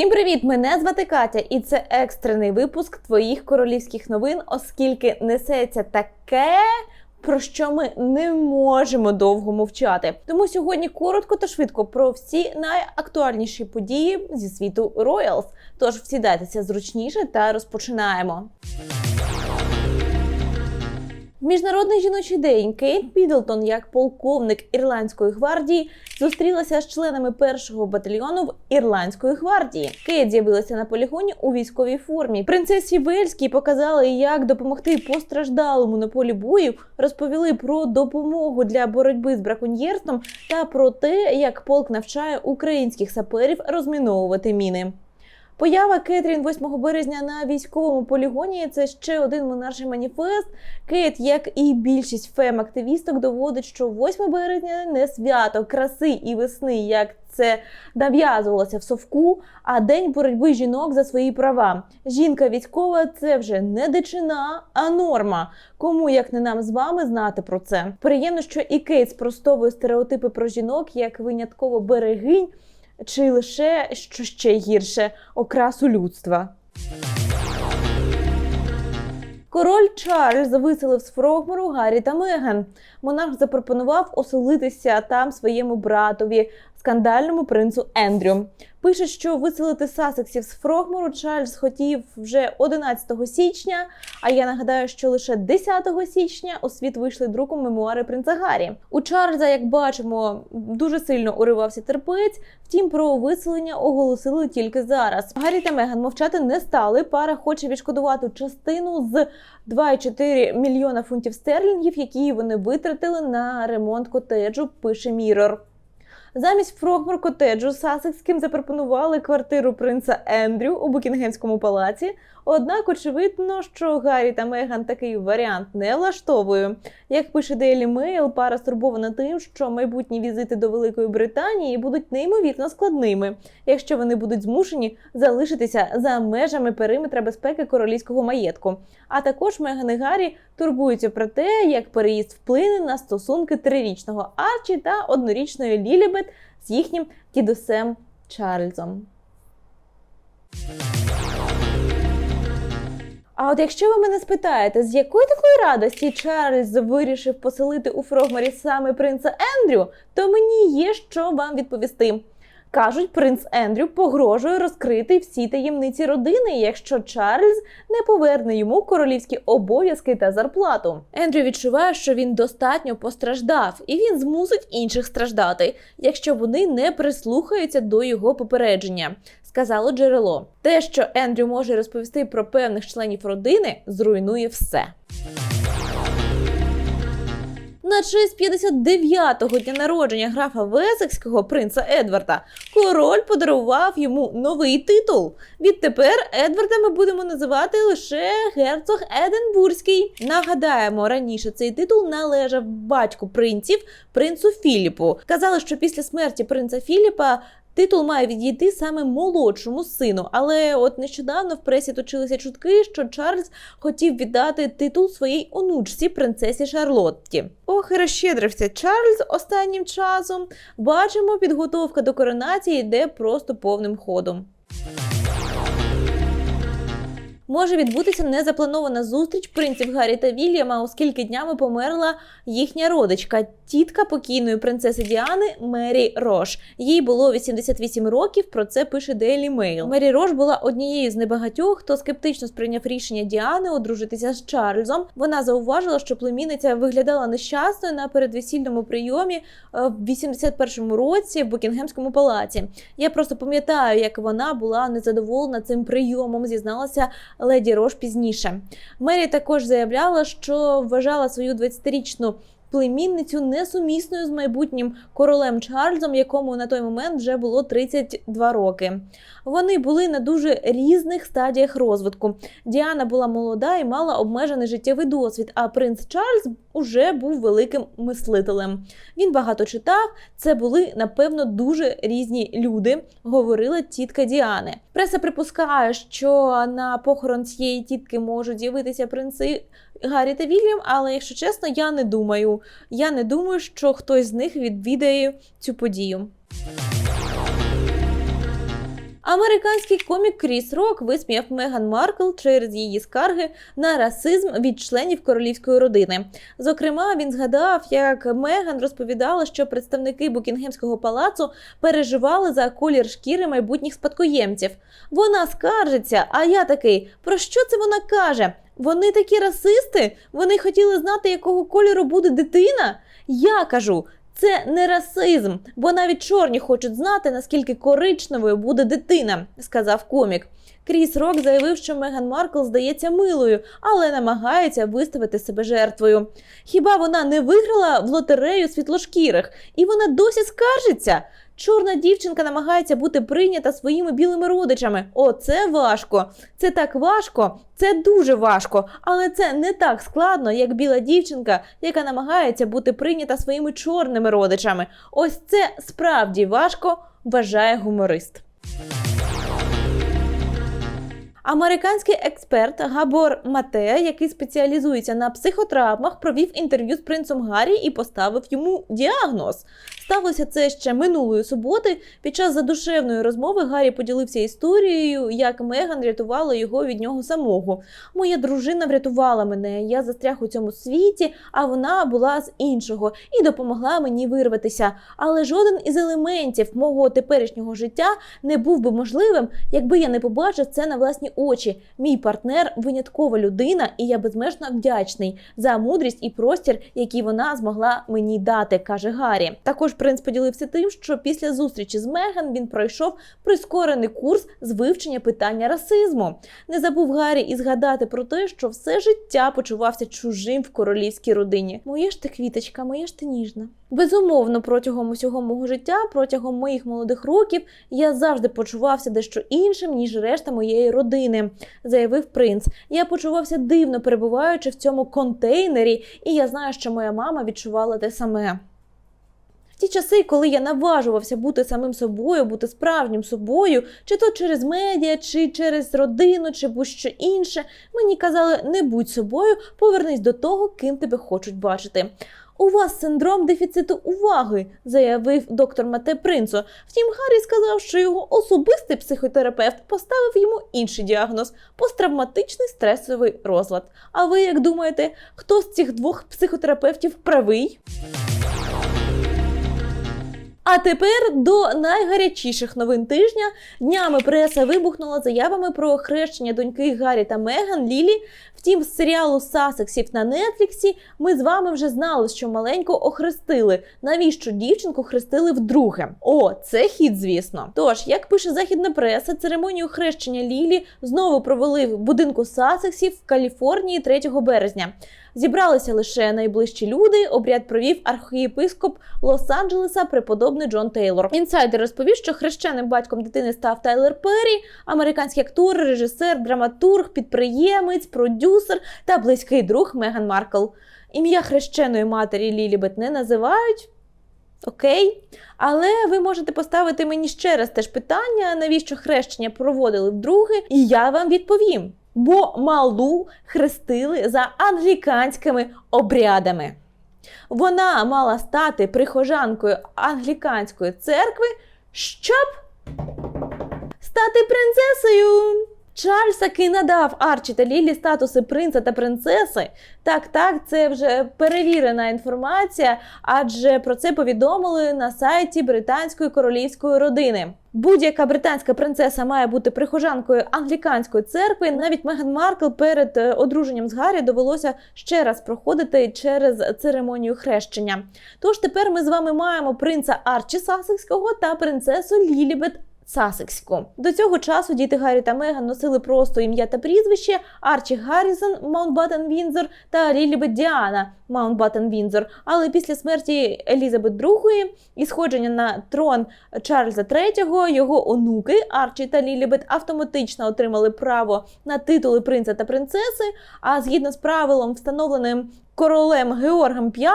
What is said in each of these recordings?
Всім привіт! Мене звати Катя, і це екстрений випуск твоїх королівських новин, оскільки несеться таке. Про що ми не можемо довго мовчати. Тому сьогодні коротко та швидко про всі найактуальніші події зі світу Royals. Тож всідайтеся зручніше та розпочинаємо. В Міжнародний жіночий день Кейт Підлтон, як полковник ірландської гвардії, зустрілася з членами першого батальйону в ірландської гвардії. Кейт з'явилася на полігоні у військовій формі. Принцесі Вельській показали, як допомогти постраждалому на полі бою, розповіли про допомогу для боротьби з браконьєрством та про те, як полк навчає українських саперів розміновувати міни. Поява Кетрін 8 березня на військовому полігоні це ще один монарший маніфест. Кейт, як і більшість фем-активісток, доводить, що 8 березня не свято краси і весни, як це нав'язувалося в совку, а день боротьби жінок за свої права. Жінка військова це вже не дичина, а норма. Кому як не нам з вами знати про це? Приємно, що і Кейт спростовує стереотипи про жінок як винятково берегинь чи лише що ще гірше окрасу людства. Король Чарльз виселив з Фрогмору Гаррі та Меган. Монарх запропонував оселитися там своєму братові, скандальному принцу Ендрю. Пише, що виселити Сасексів з Фрогмору Чарльз хотів вже 11 січня. А я нагадаю, що лише 10 січня у світ вийшли друком мемуари принца Гаррі. У Чарльза, як бачимо, дуже сильно уривався терпець. Втім, про виселення оголосили тільки зараз. Гаррі та Меган мовчати не стали. Пара хоче відшкодувати частину з 2,4 мільйона фунтів стерлінгів, які вони витратили на ремонт котеджу. Пише Мірор. Замість Фрогмор котеджу Сасекським запропонували квартиру принца Ендрю у Букінгемському палаці. Однак, очевидно, що Гаррі та Меган такий варіант не влаштовує. Як пише Daily Mail, пара стурбована тим, що майбутні візити до Великої Британії будуть неймовірно складними, якщо вони будуть змушені залишитися за межами периметра безпеки королівського маєтку. А також Меган і Гаррі турбуються про те, як переїзд вплине на стосунки трирічного Арчі та однорічної Лілібет з їхнім дідусем Чарльзом. А от якщо ви мене спитаєте, з якої такої радості Чарльз вирішив поселити у Фрогмарі саме принца Ендрю, то мені є що вам відповісти. Кажуть, принц Ендрю погрожує розкрити всі таємниці родини, якщо Чарльз не поверне йому королівські обов'язки та зарплату. Ендрю відчуває, що він достатньо постраждав, і він змусить інших страждати, якщо вони не прислухаються до його попередження. Сказало джерело. Те, що Ендрю може розповісти про певних членів родини, зруйнує все. На честь 59-го дня народження графа Весекського принца Едварда король подарував йому новий титул. Відтепер Едварда ми будемо називати лише герцог Единбурзький. Нагадаємо, раніше цей титул належав батьку принців принцу Філіпу. Казали, що після смерті принца Філіпа Титул має відійти саме молодшому сину, але от нещодавно в пресі точилися чутки, що Чарльз хотів віддати титул своїй онучці принцесі Шарлотті. Ох, і розщедрився Чарльз останнім часом. Бачимо, підготовка до коронації йде просто повним ходом. Може відбутися незапланована зустріч принців Гаррі та Вільяма, оскільки днями померла їхня родичка, тітка покійної принцеси Діани Мері Рош. Їй було 88 років. Про це пише Daily Mail. Мері Рош була однією з небагатьох, хто скептично сприйняв рішення Діани одружитися з Чарльзом. Вона зауважила, що племінниця виглядала нещасною на передвесільному прийомі е, в 81-му році в Букінгемському палаці. Я просто пам'ятаю, як вона була незадоволена цим прийомом. Зізналася леді Рош пізніше. Мері також заявляла, що вважала свою 20-річну племінницю несумісною з майбутнім королем Чарльзом, якому на той момент вже було 32 роки. Вони були на дуже різних стадіях розвитку. Діана була молода і мала обмежений життєвий досвід, а принц Чарльз уже був великим мислителем. Він багато читав. Це були напевно дуже різні люди, говорила тітка Діани. Преса припускає, що на похорон цієї тітки можуть з'явитися принци Гаррі та Вільям, але якщо чесно, я не думаю. Я не думаю, що хтось з них відвідає цю подію. Американський комік Кріс Рок висміяв Меган Маркл через її скарги на расизм від членів королівської родини. Зокрема, він згадав, як Меган розповідала, що представники Букінгемського палацу переживали за колір шкіри майбутніх спадкоємців. Вона скаржиться, а я такий: про що це вона каже? Вони такі расисти? Вони хотіли знати, якого кольору буде дитина? Я кажу. Це не расизм, бо навіть чорні хочуть знати, наскільки коричневою буде дитина, сказав комік. Кріс Рок заявив, що Меган Маркл здається милою, але намагається виставити себе жертвою. Хіба вона не виграла в лотерею світлошкірих, і вона досі скаржиться? Чорна дівчинка намагається бути прийнята своїми білими родичами. О, це важко. Це так важко, це дуже важко, але це не так складно, як біла дівчинка, яка намагається бути прийнята своїми чорними родичами. Ось це справді важко, вважає гуморист. Американський експерт Габор Мате, який спеціалізується на психотравмах, провів інтерв'ю з принцем Гаррі і поставив йому діагноз. Сталося це ще минулої суботи. Під час задушевної розмови Гаррі поділився історією, як Меган рятувала його від нього самого. Моя дружина врятувала мене. Я застряг у цьому світі, а вона була з іншого і допомогла мені вирватися. Але жоден із елементів мого теперішнього життя не був би можливим, якби я не побачив це на власні очі. Мій партнер виняткова людина, і я безмежно вдячний за мудрість і простір, який вона змогла мені дати, каже Гаррі. Також принц поділився тим, що після зустрічі з Меган він пройшов прискорений курс з вивчення питання расизму. Не забув Гаррі і згадати про те, що все життя почувався чужим в королівській родині. Моя ж ти квіточка, моя ж ти ніжна. Безумовно, протягом усього мого життя, протягом моїх молодих років, я завжди почувався дещо іншим, ніж решта моєї родини, заявив принц. Я почувався дивно перебуваючи в цьому контейнері, і я знаю, що моя мама відчувала те саме. Ті часи, коли я наважувався бути самим собою, бути справжнім собою, чи то через медіа, чи через родину, чи будь-що інше, мені казали, не будь собою, повернись до того, ким тебе хочуть бачити. У вас синдром дефіциту уваги, заявив доктор Мате Принцо. Втім, Гаррі сказав, що його особистий психотерапевт поставив йому інший діагноз посттравматичний стресовий розлад. А ви як думаєте, хто з цих двох психотерапевтів правий? А тепер до найгарячіших новин тижня днями преса вибухнула заявами про хрещення доньки Гаррі та Меган Лілі. Втім, з серіалу Сасексів на Нетфліксі ми з вами вже знали, що маленьку охрестили. Навіщо дівчинку хрестили вдруге? О, це хід, звісно. Тож, як пише західна преса, церемонію хрещення Лілі знову провели в будинку Сасексів в Каліфорнії 3 березня. Зібралися лише найближчі люди. Обряд провів архієпископ Лос-Анджелеса, преподобний Джон Тейлор. Інсайдер розповів, що хрещеним батьком дитини став Тайлер Перрі, американський актор, режисер, драматург, підприємець, продюсер та близький друг Меган Маркл. Ім'я хрещеної матері Лілібет не називають. Окей, але ви можете поставити мені ще раз теж питання, навіщо хрещення проводили вдруге, і я вам відповім. Бо малу хрестили за англіканськими обрядами. Вона мала стати прихожанкою англіканської церкви, щоб стати принцесою. Чарльз таки надав Арчі та Лілі статуси принца та принцеси. Так, так, це вже перевірена інформація, адже про це повідомили на сайті британської королівської родини. Будь-яка британська принцеса має бути прихожанкою англіканської церкви. Навіть Меган Маркл перед е, одруженням з Гаррі довелося ще раз проходити через церемонію хрещення. Тож тепер ми з вами маємо принца Арчі Сасекського та принцесу Лілібет Сасекську. До цього часу діти Гаррі та Меган носили просто ім'я та прізвище Арчі Гаррісон Маунтбаттен Вінзор та Лілібет Діана Маунтбаттен Вінзор. Але після смерті Елізабет II і сходження на трон Чарльза III його онуки Арчі та Лілібет автоматично отримали право на титули принца та принцеси. А згідно з правилом, встановленим королем Георгом V,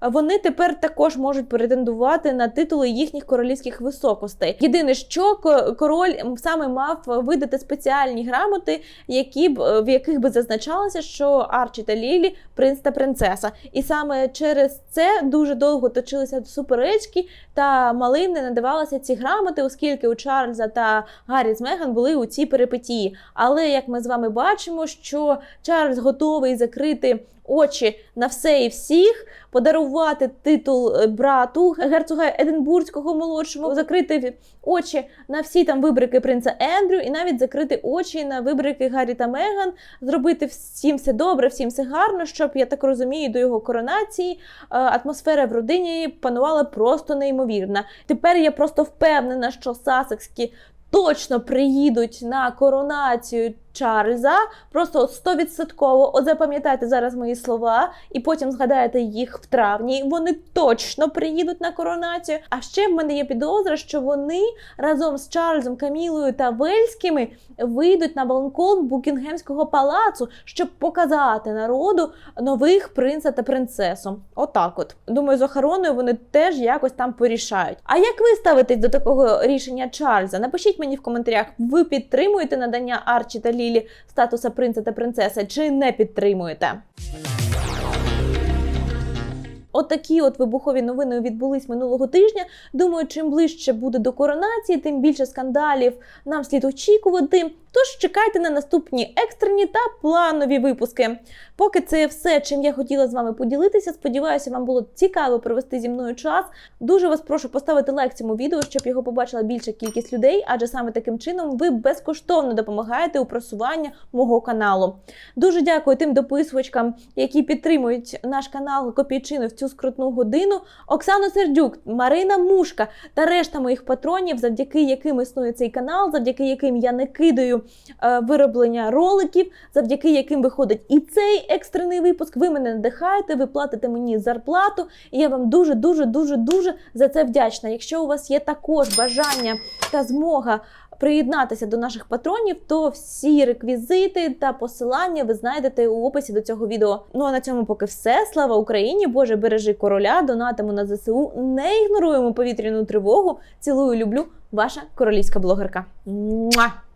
вони тепер також можуть претендувати на титули їхніх королівських високостей. Єдине, що ко- король саме мав видати спеціальні грамоти, які б в яких би зазначалося, що Арчі та Лілі принц та принцеса. І саме через це дуже довго точилися суперечки, та малим не надавалися ці грамоти, оскільки у Чарльза та Гаррі з Меган були у цій перипетії. Але як ми з вами бачимо, що Чарльз готовий закрити очі на все і всіх, подарувати титул е, брату герцога Единбурзького молодшому, закрити очі на всі там вибрики принца Ендрю, і навіть закрити очі на вибрики Гаррі та Меган, зробити всім все добре, всім все гарно, щоб я так розумію, до його коронації е, атмосфера в родині панувала просто неймовірна. Тепер я просто впевнена, що сасекські точно приїдуть на коронацію Чарльза. Просто стовідсотково. От запам'ятайте зараз мої слова, і потім згадаєте їх в травні. Вони точно приїдуть на коронацію. А ще в мене є підозра, що вони разом з Чарльзом, Камілою та Вельськими вийдуть на балкон Букінгемського палацу, щоб показати народу нових принца та принцесу. Отак, от думаю, з охороною вони теж якось там порішають. А як ви ставитесь до такого рішення Чарльза? Напишіть мені в коментарях, ви підтримуєте надання Арчі та Лілі статуса принца та принцеси, чи не підтримуєте? От такі от вибухові новини відбулись минулого тижня. Думаю, чим ближче буде до коронації, тим більше скандалів нам слід очікувати. Тож чекайте на наступні екстрені та планові випуски. Поки це все, чим я хотіла з вами поділитися. Сподіваюся, вам було цікаво провести зі мною час. Дуже вас прошу поставити лайк цьому відео, щоб його побачила більша кількість людей, адже саме таким чином ви безкоштовно допомагаєте у просуванні мого каналу. Дуже дякую тим дописувачкам, які підтримують наш канал Копійчини в цю скрутну годину. Оксана Сердюк, Марина Мушка та решта моїх патронів, завдяки яким існує цей канал, завдяки яким я не кидаю е, вироблення роликів, завдяки яким виходить і цей екстрений випуск. Ви мене надихаєте, ви платите мені зарплату, і я вам дуже, дуже, дуже, дуже за це вдячна. Якщо у вас є також бажання та змога приєднатися до наших патронів, то всі реквізити та посилання ви знайдете у описі до цього відео. Ну а на цьому поки все. Слава Україні! Боже, бережи короля, донатимо на ЗСУ, не ігноруємо повітряну тривогу. Цілую, люблю, ваша королівська блогерка. Муа!